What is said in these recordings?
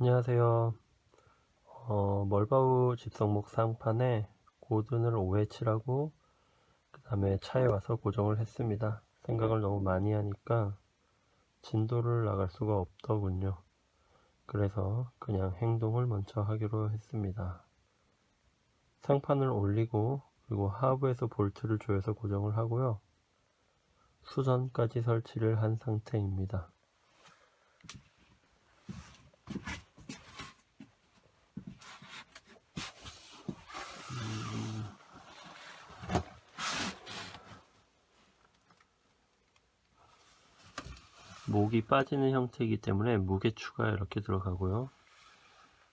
안녕하세요. 어, 멀바우 집성목 상판에 고든을 5회 칠하고 그 다음에 차에 와서 고정을 했습니다. 생각을 너무 많이 하니까 진도를 나갈 수가 없더군요. 그래서 그냥 행동을 먼저 하기로 했습니다. 상판을 올리고 그리고 하부에서 볼트를 조여서 고정을 하고요. 수전까지 설치를 한 상태입니다. 목이 빠지는 형태이기 때문에 무게 추가 이렇게 들어가고요.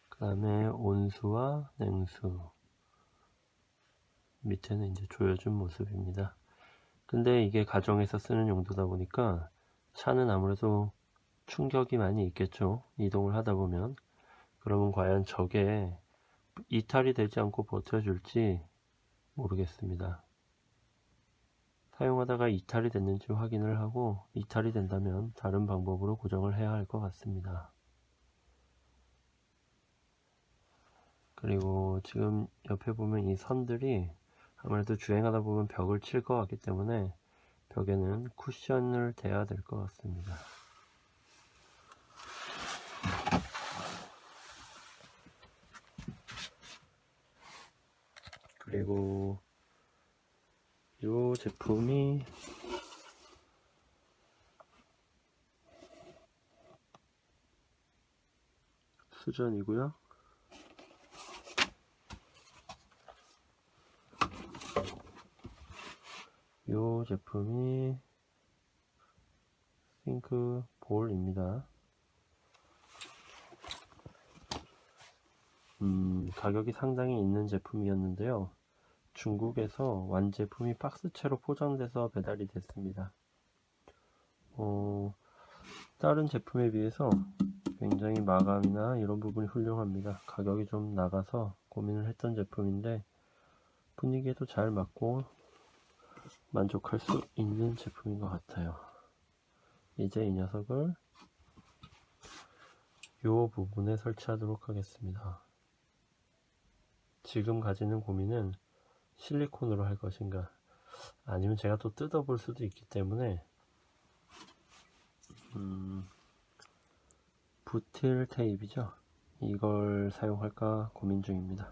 그 다음에 온수와 냉수 밑에는 이제 조여준 모습입니다. 근데 이게 가정에서 쓰는 용도다 보니까 차는 아무래도 충격이 많이 있겠죠. 이동을 하다 보면. 그러면 과연 저게 이탈이 되지 않고 버텨줄지 모르겠습니다. 사용하다가 이탈이 됐는지 확인을 하고 이탈이 된다면 다른 방법으로 고정을 해야 할 것 같습니다. 그리고 지금 옆에 보면 이 선들이 아무래도 주행하다 보면 벽을 칠 것 같기 때문에 벽에는 쿠션을 대야 될 것 같습니다. 그리고 이 제품이 수전이고요. 이 제품이 싱크 볼입니다. 음, 가격이 상당히 있는 제품이었는데요. 중국에서 완제품이 박스채로 포장돼서 배달이 됐습니다. 어, 다른 제품에 비해서 굉장히 마감이나 이런 부분이 훌륭합니다. 가격이 좀 나가서 고민을 했던 제품인데 분위기에도 잘 맞고 만족할 수 있는 제품인 것 같아요. 이제 이 녀석을 이 부분에 설치하도록 하겠습니다. 지금 가지는 고민은 실리콘으로 할 것인가? 아니면 제가 또 뜯어볼 수도 있기 때문에 음, 부틸 테이프죠? 이걸 사용할까 고민 중입니다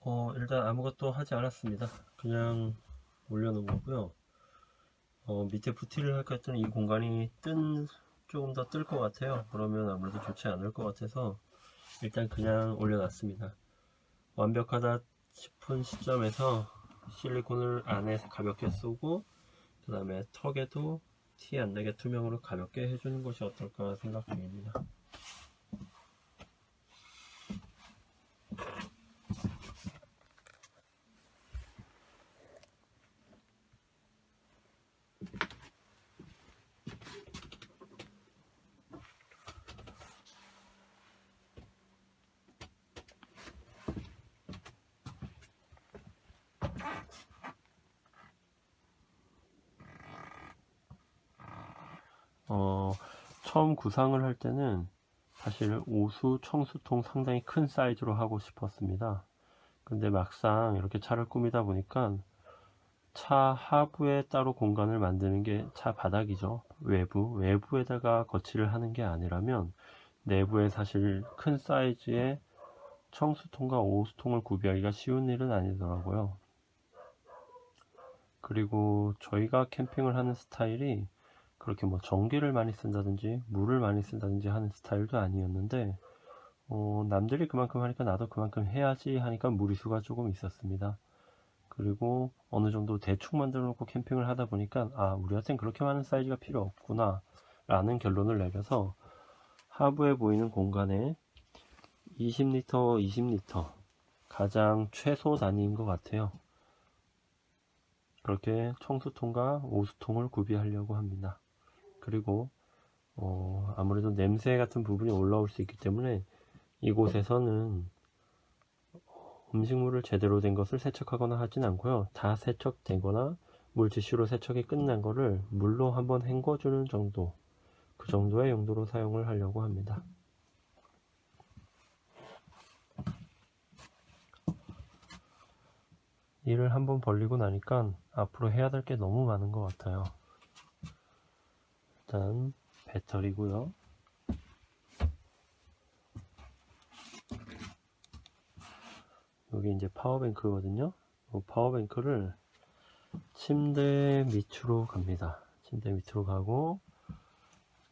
어, 일단 아무것도 하지 않았습니다. 그냥 올려놓은 거고요. 어, 밑에 부티를 할까 했더니 이 공간이 뜬, 조금 더 뜰 것 같아요. 그러면 아무래도 좋지 않을 것 같아서 일단 그냥 올려놨습니다. 완벽하다 싶은 시점에서 실리콘을 안에 가볍게 쏘고 그 다음에 턱에도 티 안 나게 투명으로 가볍게 해주는 것이 어떨까 생각 중입니다. 어, 처음 구상을 할 때는 사실 오수 청수통 상당히 큰 사이즈로 하고 싶었습니다. 근데 막상 이렇게 차를 꾸미다 보니까 차 하부에 따로 공간을 만드는 게 차 바닥이죠. 외부, 외부에다가 거치를 하는 게 아니라면 내부에 사실 큰 사이즈의 청수통과 오수통을 구비하기가 쉬운 일은 아니더라고요. 그리고 저희가 캠핑을 하는 스타일이 그렇게 뭐 전기를 많이 쓴다든지 물을 많이 쓴다든지 하는 스타일도 아니었는데 어, 남들이 그만큼 하니까 나도 그만큼 해야지 하니까 무리수가 조금 있었습니다. 그리고 어느 정도 대충 만들어 놓고 캠핑을 하다 보니까 아 우리한테는 그렇게 많은 사이즈가 필요 없구나 라는 결론을 내려서 하부에 보이는 공간에 20리터 20리터 가장 최소 단위인 것 같아요 그렇게 청수통과 오수통을 구비하려고 합니다 그리고 어, 아무래도 냄새 같은 부분이 올라올 수 있기 때문에 이곳에서는 음식물을 제대로 된 것을 세척하거나 하진 않고요. 다 세척되거나 물티슈로 세척이 끝난 거를 물로 한번 헹궈주는 정도, 그 정도의 용도로 사용을 하려고 합니다. 일을 한번 벌리고 나니까 앞으로 해야 될 게 너무 많은 것 같아요. 일단 배터리고요. 여기 이제 파워뱅크거든요. 이 파워뱅크를 침대 밑으로 갑니다. 침대 밑으로 가고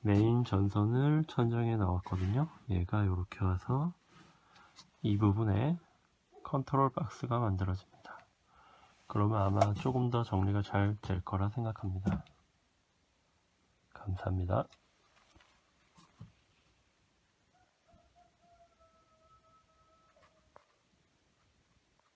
메인 전선을 천장에 나왔거든요. 얘가 이렇게 와서 이 부분에 컨트롤 박스가 만들어집니다. 그러면 아마 조금 더 정리가 잘 될 거라 생각합니다. 감사합니다.